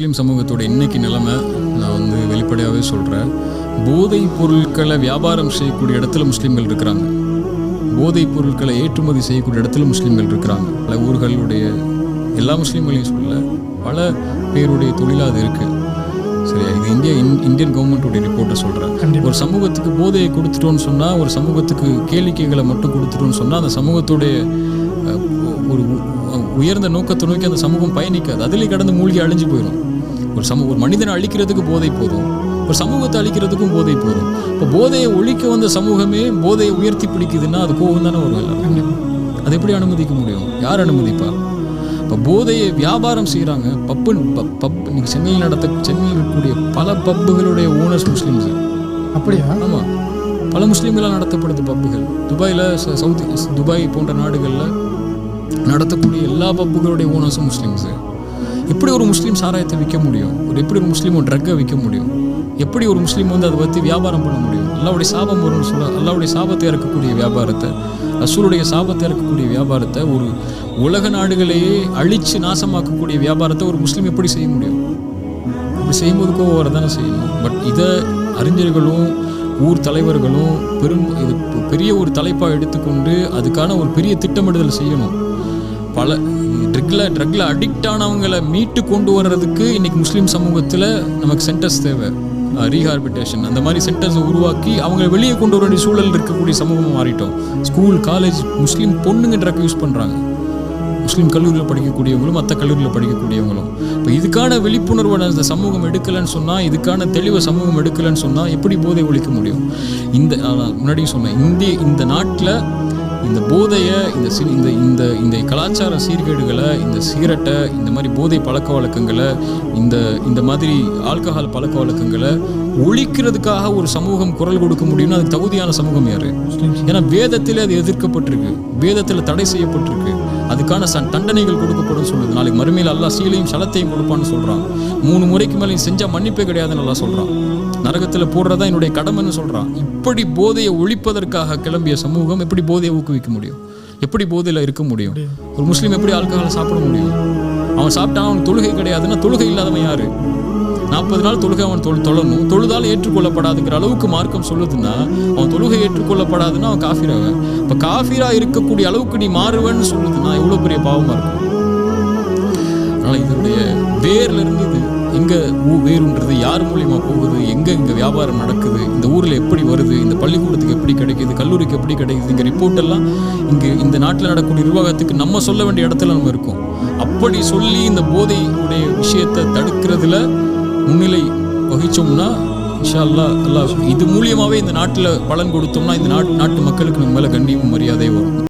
முஸ்லீம் சமூகத்தோட இன்னைக்கு நிலைமை நான் வந்து வெளிப்படையாகவே சொல்கிறேன் போதைப் பொருட்களை வியாபாரம் செய்யக்கூடிய இடத்துல முஸ்லீம்கள் இருக்கிறாங்க. போதைப் பொருட்களை ஏற்றுமதி செய்யக்கூடிய இடத்துல முஸ்லீம்கள் இருக்கிறாங்க. பல ஊர்களுடைய எல்லா முஸ்லீம்களையும் சொல்ல பல பேருடைய தொழிலாக அது இருக்குது சரியா இது இந்தியா இன் இந்தியன் கவர்மெண்ட்டுடைய ரிப்போர்ட்டை சொல்கிறேன் ஒரு சமூகத்துக்கு போதையை கொடுத்துட்டோன்னு சொன்னால் ஒரு சமூகத்துக்கு கேளிக்கைகளை மட்டும் கொடுத்துட்டோன்னு சொன்னால் அந்த சமூகத்துடைய ஒரு உயர்ந்த நோக்கத்தை நோக்கி அந்த சமூகம் பயணிக்காது. அதிலே கடந்து மூழ்கி அழிஞ்சு போயிடும் ஒரு சமூக ஒரு மனிதனை அழிக்கிறதுக்கு போதை போதும். ஒரு சமூகத்தை அழிக்கிறதுக்கும் போதை போதும். இப்போ போதையை ஒழிக்க வந்த சமூகமே போதையை உயர்த்தி பிடிக்குதுன்னா அது கோவம் தானே எல்லாரும் அது எப்படி அனுமதிக்க முடியும்? யார் அனுமதிப்பா? இப்போ போதையை வியாபாரம் செய்கிறாங்க பப்பு பப் இன்னைக்கு சென்னையில் நடத்த சென்னையில் இருக்கக்கூடிய பல பப்புகளுடைய ஓனர்ஸ் முஸ்லீம்ஸ். அப்படியா? ஆமாம் பல முஸ்லீம்களால் நடத்தப்படுது பப்புகள். துபாயில் சவுதி துபாய் போன்ற நாடுகளில் நடத்தக்கூடிய எல்லா பப்புகளுடைய ஓனர்ஸும் முஸ்லீம்ஸு. எப்படி ஒரு முஸ்லீம் சாராயத்தை விற்க முடியும்? ஒரு எப்படி ஒரு முஸ்லீம் ஒரு ட்ரக்கை விற்க முடியும்? எப்படி ஒரு முஸ்லீம் வந்து அதை பற்றி வியாபாரம் பண்ண முடியும்? அல்லாவுடைய சாபம் வரும்னு சொல்ல அல்லாவுடைய சாபத்தை இறக்கக்கூடிய வியாபாரத்தை ரசூலுடைய சாபத்தை இறக்கக்கூடிய வியாபாரத்தை ஒரு உலக நாடுகளையே அழித்து நாசமாக்கக்கூடிய வியாபாரத்தை ஒரு முஸ்லீம் எப்படி செய்ய முடியும்? அப்படி செய்யும்போது கோவம் வரதானே செய்யணும் பட் இதை அறிஞர்களும் ஊர் தலைவர்களும் பெரும் இது பெரிய ஒரு தலைப்பாக எடுத்துக்கொண்டு அதுக்கான ஒரு பெரிய திட்டமிடுதல் செய்யணும். பல ட்ரக்ல ட்ரக்ல அடிக்ட் ஆனவங்களை மீட்டு கொண்டு வர்றதுக்கு இன்னைக்கு முஸ்லீம் சமூகத்தில் நமக்கு சென்டர்ஸ் தேவை. ரீஹார்பிட்டேஷன் அந்த மாதிரி சென்டர்ஸை உருவாக்கி அவங்க வெளியே கொண்டு வர வேண்டிய சூழல் இருக்கக்கூடிய சமூகம் மாறிட்டோம். ஸ்கூல் காலேஜ் முஸ்லீம் பொண்ணுங்க ட்ரக் யூஸ் பண்ணுறாங்க முஸ்லீம் கல்லூரியில் படிக்கக்கூடியவங்களும் மற்ற கல்லூரியில் படிக்கக்கூடியவங்களும். இப்போ இதுக்கான விழிப்புணர்வை அந்த சமூகம் எடுக்கலைன்னு சொன்னால் இதுக்கான தெளிவை சமூகம் எடுக்கலைன்னு சொன்னால் எப்படி போதை ஒழிக்க முடியும்? இந்த முன்னாடியும் சொன்னேன் இந்திய இந்த நாட்டில் இந்த போதையை இந்த சி இந்த இந்த இந்த கலாச்சார சீர்கேடுகளை இந்த சிகரெட்டை இந்த மாதிரி போதை பழக்க வழக்கங்களை இந்த இந்த மாதிரி ஆல்கஹால் பழக்க வழக்கங்களை ஒழிக்கிறதுக்காக ஒரு சமூகம் குரல் கொடுக்க முடியும்னா அதுக்கு தகுதியான சமூகம் யாரு? ஏன்னா வேதத்திலே அது எதிர்க்கப்பட்டிருக்கு. வேதத்தில் தடை செய்யப்பட்டிருக்கு. அதுக்கான ச- தண்டனைகள் கொடுக்கப்படும் சொல்லுது நாளைக்கு மறுமையில் அல்லாஹ் சீலையும் சலத்தையும் கொடுப்பான்னு சொல்றான். மூணு முறைக்கு மேலே நீ செஞ்சா மன்னிப்பே கிடையாதுன்னு அல்லாஹ் சொல்றான். நரகத்தில் போடுறதா என்னுடைய கடமைன்னு சொல்றான். எப்படி போதையை ஒழிப்பதற்காக கிளம்பிய சமூகம் எப்படி போதையை ஊக்குவிக்க முடியும்? எப்படி போதையில் இருக்க முடியும்? ஒரு முஸ்லீம் எப்படி ஆல்கஹாலை சாப்பிட முடியும்? அவன் சாப்பிட்டான் அவன் தொழுகை கிடையாதுன்னா தொழுகை இல்லாதவன் யாரு? நாற்பது நாள் தொழுகை அவன் தொழு தொழணும். தொழுதால் ஏற்றுக்கொள்ளப்படாதுங்கிற அளவுக்கு மார்க்கம் சொல்லுதுன்னா அவன் தொழுகை ஏற்றுக்கொள்ளப்படாதுன்னா அவன் காஃபிராக. இப்போ காஃபிரா இருக்கக்கூடிய அளவுக்கு நீ மாறுவேன்னு சொல்லுதுன்னா எவ்வளோ பெரிய பாவமாக இருக்கும்? அதனால் இதனுடைய வேர்லேருந்து இது எங்கே ஊ வேறுன்றது யார் மூலியமாக போகுது? எங்கே இங்கே வியாபாரம் நடக்குது? இந்த ஊரில் எப்படி வருது? இந்த பள்ளிக்கூடத்துக்கு எப்படி கிடைக்குது? கல்லூரிக்கு எப்படி கிடைக்குது? இங்கே ரிப்போர்ட் எல்லாம் இங்கே இந்த நாட்டில் நடக்கக்கூடிய நிர்வாகத்துக்கு நம்ம சொல்ல வேண்டிய இடத்துல நம்ம இருக்கோம். அப்படி சொல்லி இந்த போதை உடைய விஷயத்தை தடுக்கிறதுல முன்னிலை வகித்தோம்னா இன்ஷா அல்லாஹ் இது மூலியமாகவே இந்த நாட்டில் பலன் கொடுத்தோம்னா இந்த நாட்டு நாட்டு மக்களுக்கு நம்ம மேலே கண்ணியமும் மரியாதையும் வரும்.